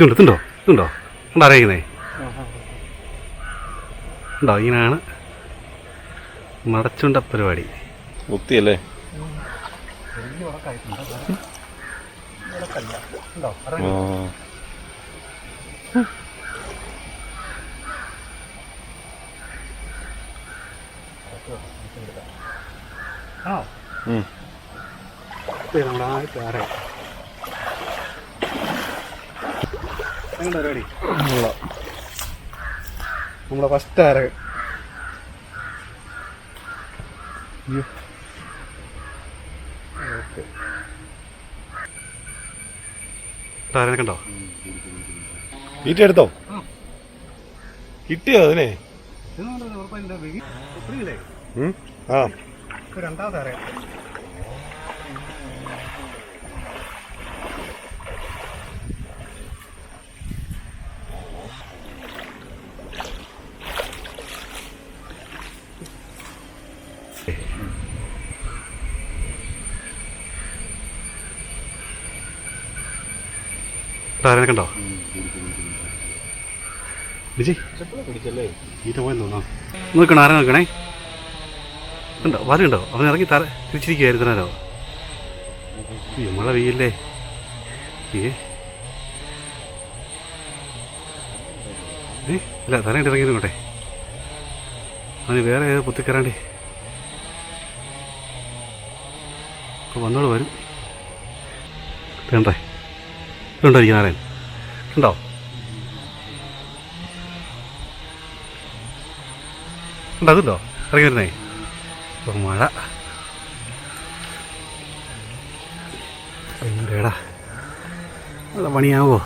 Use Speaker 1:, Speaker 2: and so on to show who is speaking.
Speaker 1: ഇതുണ്ടോ ഇതുണ്ടോ? ഇതുണ്ടോ? ഉണ്ടോ അറിയിക്കുന്നേ. ഉണ്ടോ ഇങ്ങനെയാണ് മടച്ചുണ്ട പരിപാടി.
Speaker 2: കുത്തിയല്ലേ ആ.
Speaker 1: ആണോ
Speaker 2: ഉം.
Speaker 1: നമ്മുടെ ആദ്യത്തെ ആര എങ്ങനെ പരിപാടി? നമ്മളെ ഫസ്റ്റ് ആര? കണ്ടോ?
Speaker 2: തീറ്റ എടുത്തോ? കിട്ടിയോ അതിനെ? ആ.
Speaker 1: രണ്ടാമത്തെ ആരനെ കണ്ടോ? വിജയ്
Speaker 2: പിടിച്ചല്ലേ?
Speaker 1: ഈറ്റ പോയെന്ന് തോന്നാം നോക്കണം ആരെ നോക്കണേ? ഉണ്ടോ വലുണ്ടോ അവൻ ഇറങ്ങി തറ തിരിച്ചിരിക്കുകയായിരുന്നല്ലോ അയ്യോ മഴ പെയ്യല്ലേ? ഏ? ഇല്ല തലയിട്ട് ഇറങ്ങി അവന് വേറെ ഏത് പൊത്തിക്കറാണ്ടേ വന്നോട് വരും. വേണ്ടേ? ഇതുണ്ടോ ഇരിക്കുന്ന ആരൻ ഉണ്ടോ അതുണ്ടോ? വരുന്നേ. ഇപ്പം മഴ. നല്ല പണിയാവോ